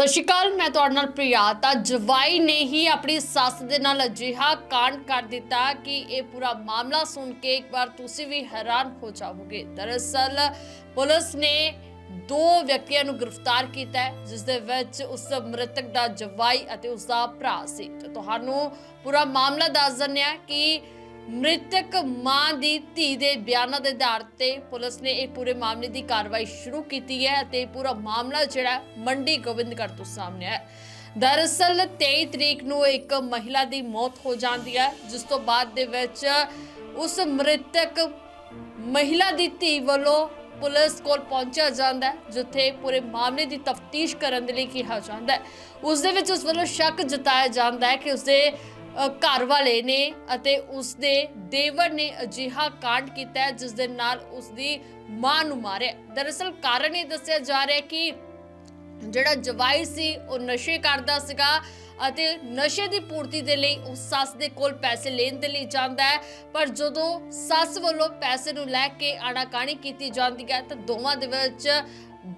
ਸਤਿ ਸ਼੍ਰੀ ਅਕਾਲ, ਮੈਂ ਤੁਹਾਡੇ ਨਾਲ ਪ੍ਰਿਆ। ਤਾਂ ਜਵਾਈ ਨੇ ਹੀ ਆਪਣੀ ਸੱਸ ਦੇ ਨਾਲ ਅਜਿਹਾ ਕਾਂਡ ਕਰ ਦਿੱਤਾ ਕਿ ਇਹ ਪੂਰਾ ਮਾਮਲਾ ਸੁਣ ਕੇ ਇੱਕ ਵਾਰ ਤੁਸੀਂ ਵੀ ਹੈਰਾਨ ਹੋ ਜਾਵੋਗੇ। ਦਰਅਸਲ ਪੁਲਿਸ ਨੇ ਦੋ ਵਿਅਕਤੀਆਂ ਨੂੰ ਗ੍ਰਿਫਤਾਰ ਕੀਤਾ ਹੈ, ਜਿਸ ਦੇ ਵਿੱਚ ਉਸ ਮ੍ਰਿਤਕ ਦਾ ਜਵਾਈ ਅਤੇ ਉਸ ਦਾ ਭਰਾ ਸੀ। ਤੁਹਾਨੂੰ ਪੂਰਾ ਮਾਮਲਾ ਦੱਸ ਦਿੰਦੇ ਹਾਂ ਕਿ ਮ੍ਰਿਤਕ ਮਾਂ ਦੀ ਧੀ ਦੇ ਬਿਆਨਾਂ ਦੇ ਆਧਾਰ ਤੇ ਪੁਲਿਸ ਨੇ ਇਹ ਪੂਰੇ ਮਾਮਲੇ ਦੀ ਕਾਰਵਾਈ ਸ਼ੁਰੂ ਕੀਤੀ ਹੈ ਅਤੇ ਪੂਰਾ ਮਾਮਲਾ ਜਿਹੜਾ ਮੰਡੀ ਗੋਬਿੰਦਗੜ੍ਹ ਤੋਂ ਸਾਹਮਣੇ ਆਇਆ ਦਰਅਸਲ 23 ਤਰੀਕ ਨੂੰ ਇੱਕ ਮਹਿਲਾ ਦੀ ਮੌਤ ਹੋ ਜਾਂਦੀ ਹੈ, ਜਿਸ ਤੋਂ ਬਾਅਦ ਦੇ ਵਿੱਚ ਉਸ ਮ੍ਰਿਤਕ ਮਹਿਲਾ ਦੀ ਧੀ ਵੱਲੋਂ ਪੁਲਿਸ ਕੋਲ ਪਹੁੰਚਿਆ ਜਾਂਦਾ ਜਿੱਥੇ ਪੂਰੇ ਮਾਮਲੇ ਦੀ ਤਫਤੀਸ਼ ਕਰਨ ਦੇ ਲਈ ਕਿਹਾ ਜਾਂਦਾ ਹੈ। ਉਸ ਦੇ ਵਿੱਚ ਉਸ ਵੱਲੋਂ ਸ਼ੱਕ ਜਤਾਇਆ ਜਾਂਦਾ ਹੈ ਕਿ ਉਸਦੇ ਘਰ ਵਾਲੇ ਨੇ ਅਤੇ ਉਸਦੇ ਦੇਵਰ ਨੇ ਅਜਿਹਾ ਕਾਂਡ ਕੀਤਾ ਹੈ ਜਿਸ ਦੇ ਨਾਲ ਉਸਦੀ ਮਾਂ ਨੂੰ ਮਾਰਿਆ ਦਰਅਸਲ ਕਾਰਨ ਇਹ ਦੱਸਿਆ ਜਾ ਰਿਹਾ ਕਿ ਜਿਹੜਾ ਜਵਾਈ ਸੀ, ਉਹ ਨਸ਼ੇ ਕਰਦਾ ਸੀਗਾ ਅਤੇ ਨਸ਼ੇ ਦੀ ਪੂਰਤੀ ਦੇ ਲਈ ਉਸ ਸੱਸ ਦੇ ਕੋਲ ਪੈਸੇ ਲੈਣ ਦੇ ਲਈ ਜਾਂਦਾ ਹੈ। ਪਰ ਜਦੋਂ ਸੱਸ ਵੱਲੋਂ ਪੈਸੇ ਨੂੰ ਲੈ ਕੇ ਆਣਾਕਾਣੀ ਕੀਤੀ ਜਾਂਦੀ ਹੈ, ਤਾਂ ਦੋਵਾਂ ਦੇ ਵਿੱਚ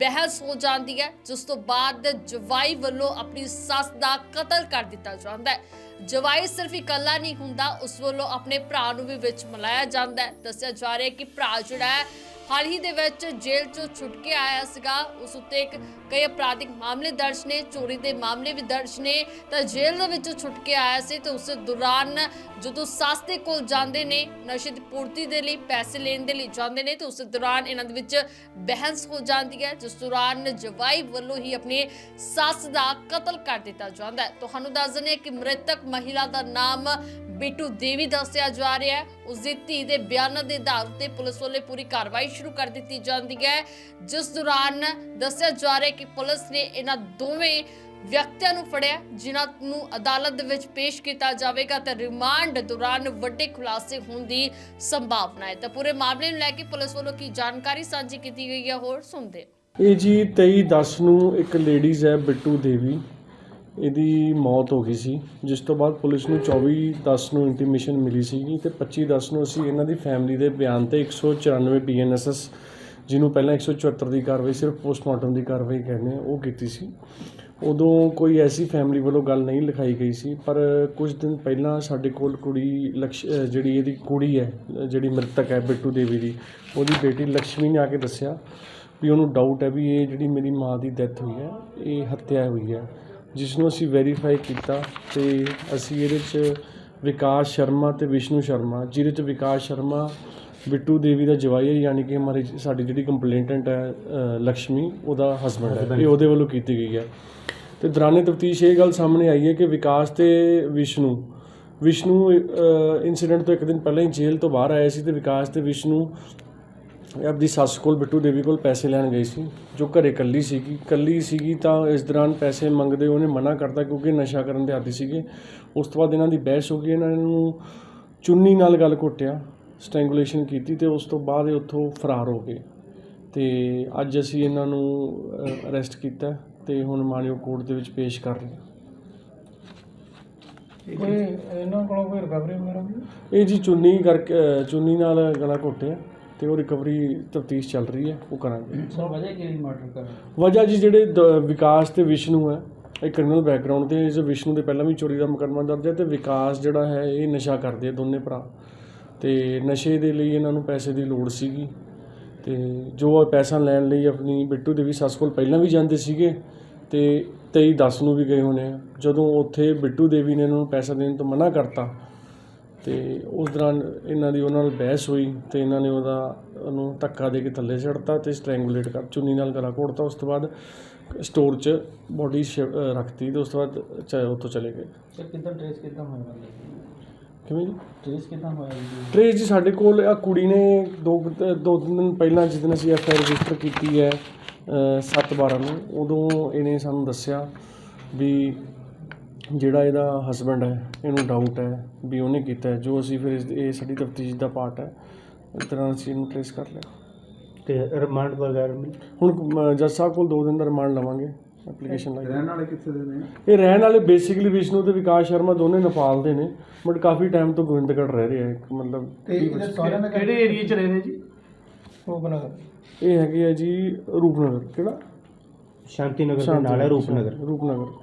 ਬਹਿਸ ਹੋ ਜਾਂਦੀ ਹੈ, ਜਿਸ ਤੋਂ ਬਾਅਦ ਜਵਾਈ ਵੱਲੋਂ ਆਪਣੀ ਸੱਸ ਦਾ ਕਤਲ ਕਰ ਦਿੱਤਾ ਜਾਂਦਾ ਹੈ। ਜਵਾਈ ਸਿਰਫ ਇਕੱਲਾ ਨਹੀਂ ਹੁੰਦਾ, ਉਸ ਵੱਲੋਂ ਆਪਣੇ ਭਰਾ ਨੂੰ ਵੀ ਵਿੱਚ ਮਿਲਾਇਆ ਜਾਂਦਾ ਹੈ। ਦੱਸਿਆ ਜਾ ਰਿਹਾ ਹੈ ਕਿ ਭਰਾ ਜਿਹੜਾ ਹੈ ਹਾਲ ਹੀ ਦੇ ਵਿੱਚ ਜੇਲ੍ਹ ਚੋਂ ਛੁੱਟ ਕੇ ਆਇਆ ਸੀਗਾ। ਉਸ ਉੱਤੇ ਇੱਕ ਕਈ ਅਪਰਾਧਿਕ ਮਾਮਲੇ ਦਰਜ ਨੇ, ਚੋਰੀ ਦੇ ਮਾਮਲੇ ਵੀ ਦਰਜ ਨੇ। ਤਾਂ ਜੇਲ੍ਹ ਦੇ ਵਿੱਚੋਂ ਛੁੱਟ ਕੇ ਆਇਆ ਸੀ ਤੇ ਉਸ ਦੌਰਾਨ ਜਦੋਂ ਸੱਸ ਦੇ ਕੋਲ ਜਾਂਦੇ ਨੇ, ਨਸ਼ੇ ਦੀ ਪੂਰਤੀ ਦੇ ਲਈ, ਪੈਸੇ ਲੈਣ ਦੇ ਲਈ ਜਾਂਦੇ ਨੇ, ਤੇ ਉਸ ਦੌਰਾਨ ਇਹਨਾਂ ਦੇ ਵਿੱਚ ਬਹਿਸ ਹੋ ਜਾਂਦੀ ਹੈ, ਜਿਸ ਦੌਰਾਨ ਜਵਾਈ ਵੱਲੋਂ ਹੀ ਆਪਣੇ ਸੱਸ ਦਾ ਕਤਲ ਕਰ ਦਿੱਤਾ ਜਾਂਦਾ ਹੈ। ਤੁਹਾਨੂੰ ਦੱਸ ਦਿੰਦੇ ਹਾਂ ਕਿ ਮ੍ਰਿਤਕ ਮਹਿਲਾ ਦਾ ਨਾਮ ਬਿੱਟੂ ਦੇਵੀ ਦੱਸਿਆ ਜਾ ਰਿਹਾ ਹੈ, ਉਸ ਦੀ ਧੀ ਦੇ ਬਿਆਨਾਂ ਦੇ ਆਧਾਰ ਉੱਤੇ ਪੁਲਿਸ ਵੱਲੋਂ ਪੂਰੀ ਕਾਰਵਾਈ ਸ਼ੁਰੂ ਕਰ ਦਿੱਤੀ ਜਾਂਦੀ ਹੈ। ਜਿਸ ਦੌਰਾਨ ਦੱਸਿਆ ਜਾ ਰਿਹਾ ਹੈ ਕਿ ਪੁਲਿਸ ਨੇ ਇਹਨਾਂ ਦੋਵੇਂ ਵਿਅਕਤੀਆਂ ਨੂੰ ਫੜਿਆ, ਜਿਨ੍ਹਾਂ ਨੂੰ ਅਦਾਲਤ ਦੇ ਵਿੱਚ ਪੇਸ਼ ਕੀਤਾ ਜਾਵੇਗਾ ਤੇ ਰਿਮਾਂਡ ਦੌਰਾਨ ਵੱਡੇ ਖੁਲਾਸੇ ਹੋਣ ਦੀ ਸੰਭਾਵਨਾ ਹੈ। ਤਾਂ ਪੂਰੇ ਮਾਮਲੇ ਨੂੰ ਲੈ ਕੇ ਪੁਲਿਸ ਵੱਲੋਂ ਕੀ ਜਾਣਕਾਰੀ ਸਾਂਝੀ ਕੀਤੀ ਗਈ ਹੈ, ਹੋਰ ਸੁਣਦੇ ਇਹ ਜੀ 23 10 ਨੂੰ ਇੱਕ ਲੇਡੀਜ਼ ਹੈ, ਬਿੱਟੂ ਦੇਵੀ। ਇਹਦੀ ਮੌਤ ਹੋ ਗਈ ਸੀ। ਜਿਸ ਤੋਂ ਬਾਅਦ ਪੁਲਿਸ ਨੂੰ 24 10 ਨੂੰ ਇੰਟੀਮੇਸ਼ਨ ਮਿਲੀ ਸੀਗੀ ਤੇ 25 10 ਨੂੰ ਅਸੀਂ ਇਹਨਾਂ ਦੀ ਫੈਮਿਲੀ ਦੇ ਬਿਆਨ ਤੇ 194 ਬੀਐਨਐਸਐਸ ਜਿਹਨੂੰ ਪਹਿਲਾਂ 174 ਦੀ ਕਾਰਵਾਈ ਸਿਰਫ ਪੋਸਟਮਾਰਟਮ ਦੀ ਕਾਰਵਾਈ ਕਹਿੰਦੇ ਆ, ਉਹ ਕੀਤੀ ਸੀ। ਉਦੋਂ ਕੋਈ ਐਸੀ ਫੈਮਿਲੀ ਵੱਲੋਂ ਗੱਲ ਨਹੀਂ ਲਿਖਾਈ ਗਈ ਸੀ, ਪਰ ਕੁਝ ਦਿਨ ਪਹਿਲਾਂ ਸਾਡੇ ਕੋਲ ਕੁੜੀ ਲਕਸ਼ ਜਿਹੜੀ ਇਹਦੀ ਕੁੜੀ ਹੈ ਜਿਹੜੀ ਮ੍ਰਿਤਕ ਹੈ ਬਿੱਟੂ ਦੇਵੀ ਦੀ, ਉਹਦੀ ਬੇਟੀ ਲక్ష్ਮੀ ਨੇ ਆ ਕੇ ਦੱਸਿਆ ਵੀ ਉਹਨੂੰ ਡਾਊਟ ਹੈ ਵੀ ਇਹ ਜਿਹੜੀ ਮੇਰੀ ਮਾਂ ਦੀ ਡੈਥ ਹੋਈ ਹੈ, ਇਹ ਹੱਤਿਆ ਹੋਈ ਹੈ। ਜਿਸ ਨੂੰ ਅਸੀਂ ਵੈਰੀਫਾਈ ਕੀਤਾ ਅਤੇ ਅਸੀਂ ਇਹਦੇ 'ਚ ਵਿਕਾਸ ਸ਼ਰਮਾ ਅਤੇ ਵਿਸ਼ਨੂੰ ਸ਼ਰਮਾ ਜਿਹਦੇ 'ਚ ਵਿਕਾਸ ਸ਼ਰਮਾ ਬਿੱਟੂ ਦੇਵੀ ਦਾ ਜਵਾਈ ਹੈ ਯਾਨੀ ਕਿ ਹਮਾਰੀ ਸਾਡੀ ਜਿਹੜੀ ਕੰਪਲੇਂਟੈਂਟ ਹੈ ਅ, ਲక్ష్ਮੀ ਉਹਦਾ ਹਸਬੰਡ ਹੈ ਇਹ ਉਹਦੇ ਵੱਲੋਂ ਕੀਤੀ ਗਈ ਹੈ। ਤੇ ਦੌਰਾਨੇ ਤਫਤੀਸ਼ ਇਹ ਗੱਲ ਸਾਹਮਣੇ ਆਈ ਹੈ ਕਿ ਵਿਕਾਸ ਤੇ ਵਿਸ਼ਨੂੰ ਵਿਸ਼ਨੂੰ ਇਨਸੀਡੈਂਟ ਤੋਂ ਇੱਕ ਦਿਨ ਪਹਿਲਾਂ ਹੀ ਜੇਲ੍ਹ ਤੋਂ ਬਾਹਰ ਆਇਆ ਸੀ ਤੇ ਵਿਕਾਸ ਤੇ ਵਿਸ਼ਨੂੰ ਆਪਦੀ ਸੱਸ ਕੋਲ ਬਿੱਟੂ ਦੇਵੀ ਕੋਲ ਪੈਸੇ ਲੈਣ ਗਈ ਸੀ ਜੋ ਘਰੇ ਇਕੱਲੀ ਸੀਗੀ। ਇਕੱਲੀ ਸੀਗੀ ਤਾਂ ਇਸ ਦੌਰਾਨ ਪੈਸੇ ਮੰਗਦੇ ਉਹਨੇ ਮਨਾ ਕਰਤਾ ਕਿਉਂਕਿ ਨਸ਼ਾ ਕਰਨ ਦੇ ਆਦੀ ਸੀਗੇ। ਉਸ ਤੋਂ ਬਾਅਦ ਇਹਨਾਂ ਦੀ ਬਹਿਸ ਹੋ ਗਈ ਇਹਨਾਂ ਨੂੰ ਚੁੰਨੀ ਨਾਲ ਗੱਲ ਘੁੱਟਿਆ ਸਟ੍ਰੈਂਗੂਲੇਸ਼ਨ ਕੀਤੀ ਤੇ ਉਸ ਤੋਂ ਬਾਅਦ ਇਹ ਉੱਥੋਂ ਫਰਾਰ ਹੋ ਗਏ। ਤੇ ਅੱਜ ਅਸੀਂ ਇਹਨਾਂ ਨੂੰ ਅਰੈਸਟ ਕੀਤਾ ਤੇ ਹੁਣ ਮਾਣਿਓ ਕੋਰਟ ਦੇ ਵਿੱਚ ਪੇਸ਼ ਕਰ ਰਹੇ ਹਾਂ। ਕੋਈ ਇਹਨਾਂ ਕੋਲੋਂ ਕੋਈ ਰਿਕਵਰੀ ਵਗੈਰਾ ਇਹ ਜੀ ਚੁੰਨੀ ਕਰਕੇ ਚੁੰਨੀ ਨਾਲ ਗਲਾ ਘੁੱਟਿਆ। ਤੇ ਉਹ ਰਿਕਵਰੀ ਤਫਤੀਸ਼ ਚੱਲ ਰਹੀ ਹੈ ਉਹ ਕਰਾਂਗੇ। ਸਰ ਵਜ੍ਹਾ ਕੀ ਮਰਡਰ ਕਰ ਵਜ੍ਹਾ ਜੀ ਜਿਹੜੇ ਦ- ਵਿਕਾਸ ਤੇ ਵਿਸ਼ਨੂੰ ਹੈ ਇਹ ਕ੍ਰਿਮੀਨਲ ਬੈਕਗ੍ਰਾਉਂਡ ਤੇ ਇਸ ਵਿਸ਼ਨੂੰ ਦੇ ਪਹਿਲਾਂ ਵੀ ਚੋਰੀ ਦਾ ਮੁਕੱਦਮਾ ਦਰਜ ਹੈ ਤੇ ਵਿਕਾਸ ਜਿਹੜਾ ਹੈ ਇਹ ਨਸ਼ਾ ਕਰਦੇ ਆ ਦੋਨੇ ਭਰਾ। ਤੇ ਨਸ਼ੇ ਦੇ ਲਈ ਇਹਨਾਂ ਨੂੰ ਪੈਸੇ ਦੀ ਲੋੜ ਸੀਗੀ। ਤੇ ਜੋ ਪੈਸਾ ਲੈਣ ਲਈ ਆਪਣੀ ਬਿੱਟੂ ਦੇਵੀ ਸੱਸ ਕੋਲ ਪਹਿਲਾਂ ਵੀ ਜਾਂਦੇ ਸੀਗੇ ਤੇ 23 10 ਨੂੰ ਵੀ ਗਏ ਹੋਣੇ ਆ। ਜਦੋਂ ਉੱਥੇ ਬਿੱਟੂ ਦੇਵੀ ਨੇ ਇਹਨਾਂ ਨੂੰ ਪੈਸਾ ਦੇਣ ਤੋਂ ਮਨਾ ਕਰਤਾ ਤੇ ਉਸ ਦੌਰਾਨ ਇਹਨਾਂ ਦੀ ਉਹਨਾਂ ਨਾਲ ਬਹਿਸ ਹੋਈ ਤੇ ਇਹਨਾਂ ਨੇ ਉਹਦਾ ਉਹਨੂੰ ਧੱਕਾ ਦੇ ਕੇ ਥੱਲੇ ਛੱਡਤਾ ਤੇ ਸਟ੍ਰੈਂਗੂਲੇਟ ਕਰ ਚੁੰਨੀ ਨਾਲ ਗਲਾ ਘੋੜਤਾ ਉਸ ਤੋਂ ਬਾਅਦ ਸਟੋਰ 'ਚ ਬੋਡੀ ਰੱਖਤੀ ਤੇ ਉਸ ਤੋਂ ਬਾਅਦ ਚ- ਉੱਥੋਂ ਚਲੇ ਗਏ। ਸਰ ਕਿੱਦਾਂ ਟ੍ਰੇਸ ਕਿੱਦਾਂ ਹੋਇਆ ਬੰਦੇ ਕਿਵੇਂ ਟ੍ਰੇਸ ਕਿੱਦਾਂ ਹੋਇਆ ਟ੍ਰੇਸ ਜੀ ਸਾਡੇ ਕੋਲ ਆ ਕੁੜੀ ਨੇ ਦੋ ਦੋ ਤਿੰਨ ਦਿਨ ਪਹਿਲਾਂ ਜਿਸ ਦਿਨ ਅਸੀਂ ਐਫ ਆਈ ਰਜਿਸਟਰ ਕੀਤੀ ਹੈ 7 12 ਨੂੰ ਉਦੋਂ ਇਹਨੇ ਸਾਨੂੰ ਦੱਸਿਆ ਵੀ ਜਿਹੜਾ ਇਹਦਾ ਹਸਬੰਡ ਹੈ ਇਹਨੂੰ ਡਾਊਟ ਹੈ ਵੀ ਉਹਨੇ ਕੀਤਾ ਹੈ। ਜੋ ਅਸੀਂ ਫਿਰ ਇਸ- ਇਹ ਸਾਡੀ ਤਫਤੀਸ਼ ਦਾ ਪਾਰਟ ਹੈ ਇਸ ਤਰ੍ਹਾਂ ਅਸੀਂ ਇਹਨੂੰ ਟ੍ਰੇਸ ਕਰ ਲਿਆ। ਤੇ ਰਿਮਾਂਡ ਵਗੈਰਾ ਮਿਲ ਹੁਣ ਜੱਜ ਸਾਹਿਬ ਕੋਲ 2 ਦਿਨ ਦਾ ਰਿਮਾਂਡ ਲਵਾਂਗੇ ਐਪਲੀਕੇਸ਼ਨ ਲਾਈ ਰਹਿਣ ਵਾਲੇ ਕਿੱਥੇ ਦੇ ਨੇ? ਇਹ ਰਹਿਣ ਵਾਲੇ ਬੇਸਿਕਲੀ ਵਿਸ਼ਨੂੰ ਤੇ ਵਿਕਾਸ ਸ਼ਰਮਾ ਦੋਨੇ ਨੇਪਾਲ ਦੇ ਨੇ ਬਟ ਕਾਫੀ ਟਾਈਮ ਤੋਂ ਗੋਬਿੰਦਗੜ੍ਹ ਰਹਿ ਰਹੇ ਆ ਇੱਕ ਮਤਲਬ ਕਿਹੜੇ ਏਰੀਆ 'ਚ ਰਹੇ ਨੇ ਜੀ? ਉਹ ਬਣਾ ਇਹ ਹੈਗੇ ਆ ਜੀ ਰੂਪਨਗਰ ਕਿਹੜਾ? ਸ਼ਾਂਤੀ ਨਗਰ ਦੇ ਨਾਲ ਹੈ ਨਗਰ, ਰੂਪਨਗਰ। ਰੂਪਨਗਰ।